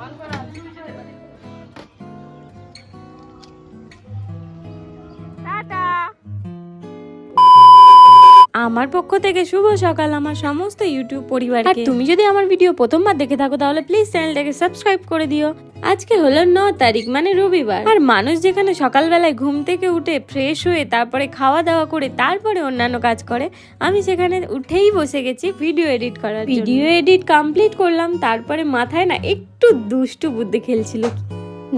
सामान पर आती हूँ আমার পক্ষ থেকে শুভ সকাল আমার সমস্ত ইউটিউব পরিবার আর তুমি যদি আমার ভিডিও প্রথমবার দেখে থাকো তাহলে প্লিজ চ্যানেলটাকে সাবস্ক্রাইব করে দিও। আজকে হলো ন তারিখ মানে রবিবার। আর মানুষ যেখানে সকালবেলায় ঘুম থেকে উঠে ফ্রেশ হয়ে তারপরে খাওয়া দাওয়া করে তারপরে অন্যান্য কাজ করে আমি সেখানে উঠেই বসে গেছি ভিডিও এডিট করার ভিডিও এডিট কমপ্লিট করলাম তারপরে মাথায় না একটু দুষ্টু বুদ্ধি খেলছিল।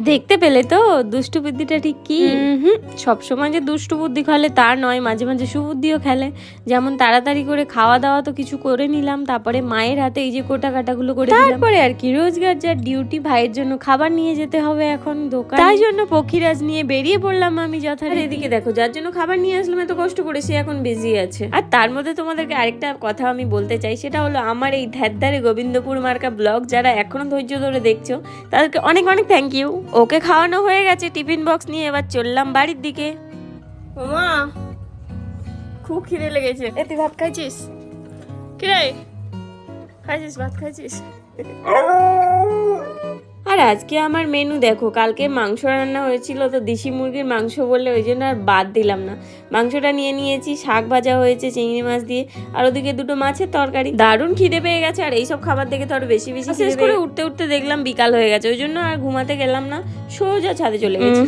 দেখতে পেলে তো? দুষ্টু বুদ্ধিটা ঠিক কি? হুম সবসময় যে দুষ্টু বুদ্ধি খেলে তার নয় মাঝে মাঝে সুবুদ্ধিও খেলে। যেমন তাড়াতাড়ি করে খাওয়া দাওয়া তো কিছু করে নিলাম তারপরে মায়ের হাতে এই যে কোটা কাটাগুলো করে তারপরে আর কি রোজগার যার ডিউটি ভাইয়ের জন্য খাবার নিয়ে যেতে হবে এখন দোকান। তাই জন্য পক্ষীরাজ নিয়ে বেরিয়ে পড়লাম আমি যথারীতি। এদিকে দেখো যার জন্য খাবার নিয়ে আসলাম এত কষ্ট করে সে এখন বিজি আছে। আর তার মধ্যে তোমাদেরকে আরেকটা কথা আমি বলতে চাই সেটা হলো আমার এই ধ্যাদ্দারে গোবিন্দপুর মার্কা ব্লগ যারা এখনও ধৈর্য ধরে দেখছ তাদেরকে অনেক অনেক থ্যাংক ইউ ওকে খাওয়ানো হয়ে গেছে টিফিন বক্স নিয়ে এবার চললাম বাড়ির দিকে। মা খুব খিদে লেগেছে। এ তুই ভাত খাইছিস? কিরে? খাইছিস ভাত খাইছিস? আর আজকে আমার মেনু দেখো কালকে মাংস রান্না হয়েছিল তো দেশি মুরগির মাংস বললে ওই জন্য আর বাদ দিলাম না। মাংসটা নিয়ে নিয়েছি শাক ভাজা হয়েছে চিংড়ি মাছ দিয়ে আর ওদিকে দুটো মাছের তরকারি। দারুণ খিদে পেয়ে গেছে আর এইসব খাবার দেখে তো আরও বেশি বেশি শেষ করে উঠতে উঠতে দেখলাম বিকাল হয়ে গেছে ওই জন্য আর ঘুমাতে গেলাম না সোজা ছাদে চলে গেছি।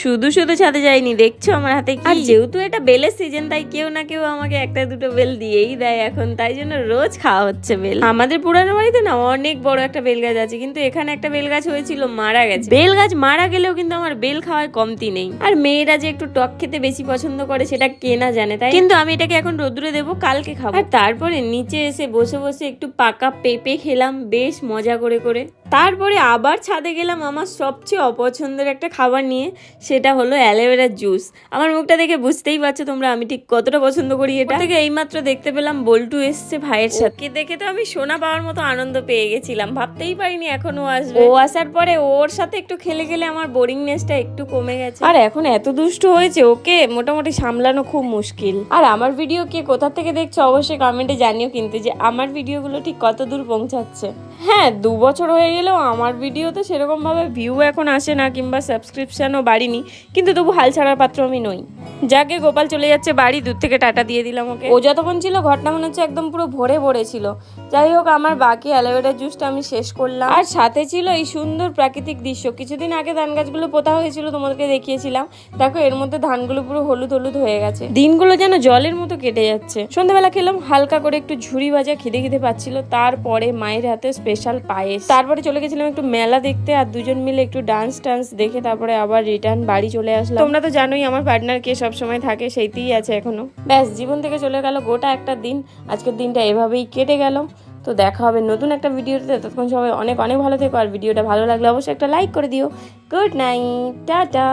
শুধু শুধু ছাদে যাইনি দেখছ আমার হাতে আর যেহেতু এটা বেলের সিজন তাই কেউ না কেউ আমাকে একটা দুটো বেল দিয়েই দেয় এখন তাই জন্য রোজ খাওয়া হচ্ছে বেল। আমাদের পুরানো বাড়িতে না অনেক বড় একটা বেল গাছ আছে কিন্তু এখানে একটা বেল গাছ হয়েছিল মারা গেছে। বেল গাছ মারা গেলেও কিন্তু আমার বেল খাওয়ায় কমতি নেই। আর মেয়েরা যে একটু টক খেতে বেশি পছন্দ করে সেটা কে না জানে তাই কিন্তু আমি এটাকে এখন রোদ্রে দেবো কালকে খাব। আর তারপরে নিচে এসে বসে বসে একটু পাকা পেঁপে খেলাম বেশ মজা করে করে। তারপরে আবার ছাদে গেলাম আমার সবচেয়ে অপছন্দের একটা খাবার নিয়ে সেটা হলো অ্যালোভেরার জুস। আমার মুখটা দেখে বুঝতেই পারছ তোমরা আমি ঠিক কতটা পছন্দ করি এটা। থেকে এইমাত্র দেখতে পেলাম বল্টু এসছে ভাইয়ের সাথে। দেখে তো আমি সোনা পাওয়ার মতো আনন্দ পেয়ে গেছিলাম ভাবতেই পারিনি এখনও আসবে। ও আসার পরে ওর সাথে একটু খেলে গেলে আমার বোরিংনেসটা একটু কমে গেছে। আর এখন এত দুষ্ট হয়েছে, ওকে মোটামুটি সামলানো খুব মুশকিল। আর আমার ভিডিও কে কোথা থেকে দেখছ অবশ্যই কমেন্টে জানিও কিন্তু, যে আমার ভিডিওগুলো ঠিক কত দূর পৌঁছাচ্ছে। হ্যাঁ দু বছর হয়ে গেলেও আমার ভিডিওতে সেরকম ভাবে ভিউ এখন আসে না কিংবা সাবস্ক্রিপশানও বাড়িনি, কিন্তু তবু হাল ছাড়ার পাত্র আমি নই। যাকে গোপাল চলে যাচ্ছে বাড়ি দূর থেকে টাটা দিয়ে দিলাম ওকে। ও যতক্ষণ ছিল ঘটনা মনে হচ্ছে একদম পুরো ভরে ভরে ছিল। যাই হোক, আমার বাকি অ্যালোভেরা জুসটা আমি শেষ করলাম। আর সাথে ছিল এই সুন্দর প্রাকৃতিক দৃশ্য। কিছুদিন আগে ধান গাছগুলো পোতা হয়েছিল, তোমাদেরকে দেখিয়েছিলাম। দেখো, এর মধ্যে ধানগুলো পুরো হলুদ হলুদ হয়ে গেছে। দিনগুলো যেন জলের মতো কেটে যাচ্ছে। সন্ধ্যাবেলা খেলাম, হালকা করে একটু ঝুড়ি ভাজা খিদে খিদে পাচ্ছিল। তারপরে মায়ের হাতে স্পেশাল পায়েস। তারপরে চলে গেছিলাম একটু মেলা দেখতে আর দুজন মিলে একটু ডান্স টান্স দেখে তারপরে আবার রিটার্ন বাড়ি চলে আসলাম। তোমরা তো জানোই আমার পার্টনার কে সবসময় থাকে সেইতেই আছে এখনও। ব্যাস, জীবন থেকে চলে গেল গোটা একটা দিন। আজকের দিনটা এভাবেই কেটে গেল। তো দেখা হবে নতুন একটা ভিডিওতে। ততক্ষণ সবাই অনেক অনেক ভালো থেকো। আর ভিডিওটা ভালো লাগলে অবশ্যই একটা লাইক করে দিও। Good night tata.